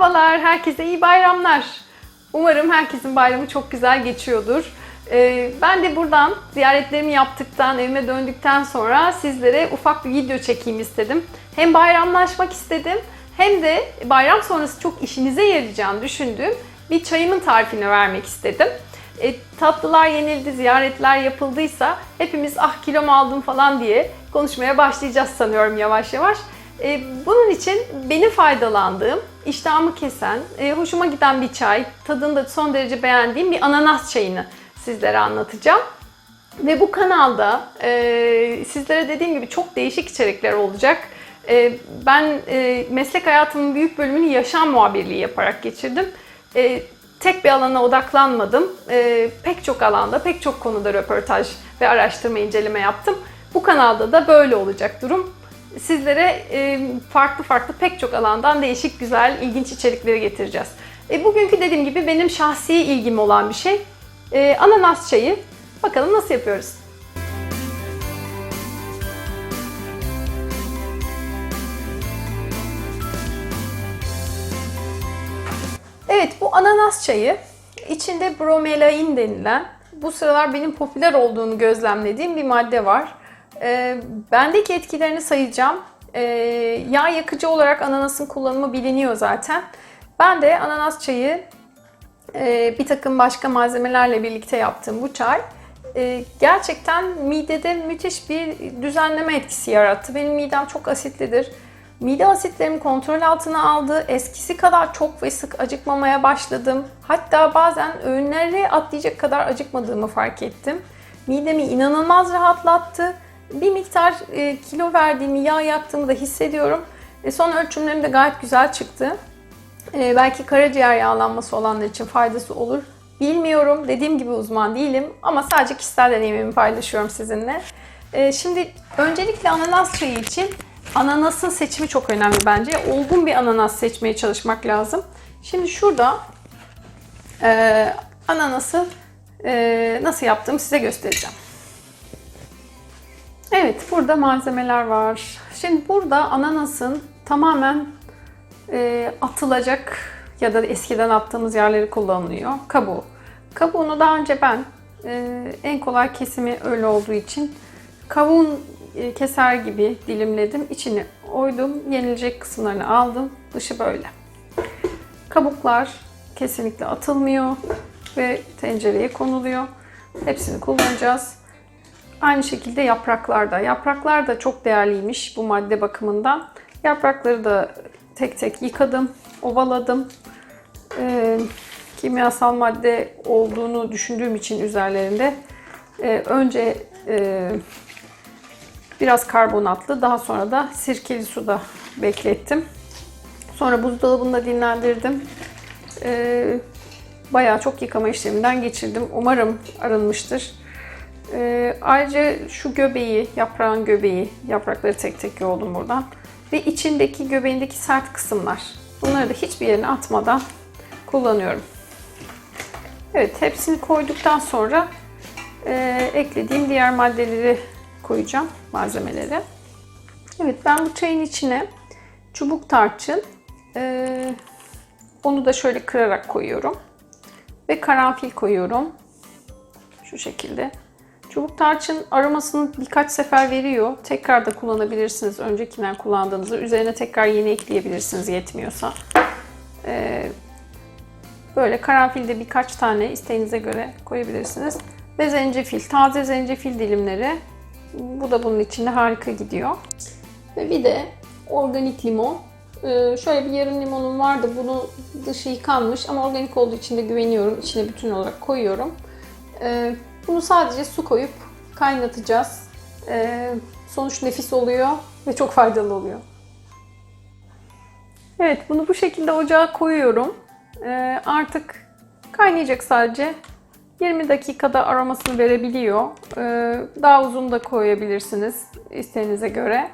Merhabalar, herkese iyi bayramlar. Umarım herkesin bayramı çok güzel geçiyordur. Ee, ben de buradan ziyaretlerimi yaptıktan, evime döndükten sonra sizlere ufak bir video çekeyim istedim. Hem bayramlaşmak istedim hem de bayram sonrası çok işinize yarayacağını düşündüğüm bir çayımın tarifini vermek istedim. E, tatlılar yenildi, ziyaretler yapıldıysa hepimiz ah kilom aldım falan diye konuşmaya başlayacağız sanıyorum yavaş yavaş. E, bunun için benim faydalandığım, iştahımı kesen, e, hoşuma giden bir çay, tadını da son derece beğendiğim bir ananas çayını sizlere anlatacağım. Ve bu kanalda e, sizlere dediğim gibi çok değişik içerikler olacak. E, ben e, meslek hayatımın büyük bölümünü yaşam muhabirliği yaparak geçirdim. E, tek bir alana odaklanmadım. E, pek çok alanda, pek çok konuda röportaj ve araştırma, inceleme yaptım. Bu kanalda da böyle olacak durum. Sizlere e, farklı farklı pek çok alandan değişik, güzel, ilginç içerikleri getireceğiz. E, bugünkü dediğim gibi benim şahsi ilgim olan bir şey. E, ananas çayı. Bakalım nasıl yapıyoruz? Evet bu ananas çayı içinde bromelain denilen bu sıralar benim popüler olduğunu gözlemlediğim bir madde var. Ee, bendeki etkilerini sayacağım. Ee, yağ yakıcı olarak ananasın kullanımı biliniyor zaten. Ben de ananas çayı e, bir takım başka malzemelerle birlikte yaptığım bu çay e, gerçekten midede müthiş bir düzenleme etkisi yarattı. Benim midem çok asitlidir. Mide asitlerimi kontrol altına aldı. Eskisi kadar çok ve sık acıkmamaya başladım. Hatta bazen öğünleri atlayacak kadar acıkmadığımı fark ettim. Midemi inanılmaz rahatlattı. Bir miktar e, kilo verdiğimi, yağ yaktığımı da hissediyorum. E, son ölçümlerim de gayet güzel çıktı. E, belki karaciğer yağlanması olanlar için faydası olur. Bilmiyorum. Dediğim gibi uzman değilim ama sadece kişisel deneyimimi paylaşıyorum sizinle. E, şimdi öncelikle ananas çayı için ananasın seçimi çok önemli bence. Olgun bir ananas seçmeye çalışmak lazım. Şimdi şurada e, ananası e, nasıl yaptığımı size göstereceğim. Evet, burada malzemeler var. Şimdi burada ananasın tamamen e, atılacak ya da eskiden attığımız yerleri kullanılıyor. Kabuğu. Kabuğunu daha önce ben e, en kolay kesimi öyle olduğu için kabuğun e, keser gibi dilimledim. İçini oydum. Yenilecek kısımlarını aldım. Dışı böyle. Kabuklar kesinlikle atılmıyor ve tencereye konuluyor. Hepsini kullanacağız. Aynı şekilde yapraklar da. Yapraklar da çok değerliymiş bu madde bakımından. Yaprakları da tek tek yıkadım, ovaladım. Ee, kimyasal madde olduğunu düşündüğüm için üzerlerinde e, önce e, biraz karbonatlı, daha sonra da sirkeli suda beklettim. Sonra buzdolabında dinlendirdim. Ee, bayağı çok yıkama işleminden geçirdim. Umarım arınmıştır. Ee, ayrıca şu göbeği, yaprağın göbeği, yaprakları tek tek yoğurdum buradan. Ve içindeki göbeğindeki sert kısımlar. Bunları da hiçbir yerine atmadan kullanıyorum. Evet, hepsini koyduktan sonra e, eklediğim diğer maddeleri koyacağım, malzemeleri. Evet, ben bu çayın içine çubuk tarçın, e, onu da şöyle kırarak koyuyorum. Ve karanfil koyuyorum. Şu şekilde. Çubuk tarçın aromasını birkaç sefer veriyor. Tekrar da kullanabilirsiniz öncekinden kullandığınızı. Üzerine tekrar yeni ekleyebilirsiniz yetmiyorsa. Ee, böyle karanfil de birkaç tane isteğinize göre koyabilirsiniz. Ve zencefil, taze zencefil dilimleri. Bu da bunun içinde harika gidiyor. Ve bir de organik limon. Ee, şöyle bir yarım limonum vardı. Bunu dışı yıkanmış ama organik olduğu için de güveniyorum. İçine bütün olarak koyuyorum. Ee, bunu sadece su koyup kaynatacağız. Ee, sonuç nefis oluyor ve çok faydalı oluyor. Evet bunu bu şekilde ocağa koyuyorum. Ee, artık kaynayacak sadece. 20 dakikada aromasını verebiliyor. Ee, daha uzun da koyabilirsiniz isteğinize göre.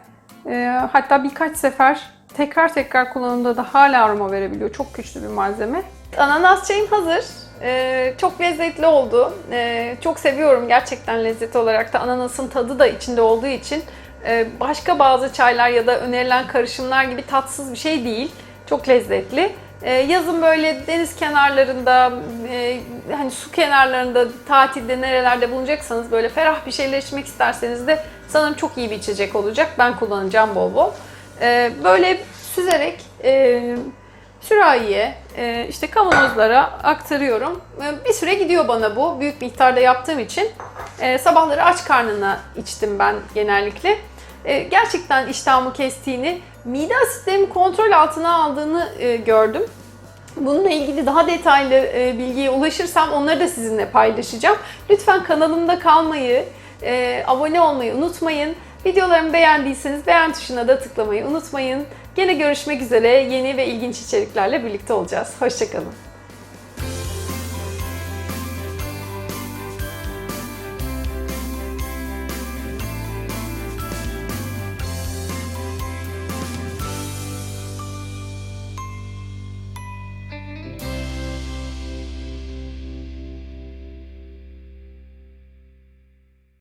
Ee, hatta birkaç sefer tekrar tekrar kullanımda da hala aroma verebiliyor. Çok güçlü bir malzeme. Ananas çayım hazır. Ee, çok lezzetli oldu. Ee, çok seviyorum gerçekten lezzet olarak da. Ananasın tadı da içinde olduğu için e, başka bazı çaylar ya da önerilen karışımlar gibi tatsız bir şey değil. Çok lezzetli. Ee, yazın böyle deniz kenarlarında, e, hani su kenarlarında, tatilde nerelerde bulunacaksanız böyle ferah bir şeyler içmek isterseniz de sanırım çok iyi bir içecek olacak. Ben kullanacağım bol bol. Ee, böyle süzerek e, sürahiye, e, işte kavanozlara aktarıyorum. E, Bir süre gidiyor bana bu. Büyük miktarda yaptığım için. E, sabahları aç karnına içtim ben genellikle. Gerçekten iştahımı kestiğini, mide asitlerimi kontrol altına aldığını gördüm. Bununla ilgili daha detaylı bilgiye ulaşırsam onları da sizinle paylaşacağım. Lütfen kanalımda kalmayı, abone olmayı unutmayın. Videolarımı beğendiyseniz beğen tuşuna da tıklamayı unutmayın. Gene görüşmek üzere yeni ve ilginç içeriklerle birlikte olacağız. Hoşçakalın.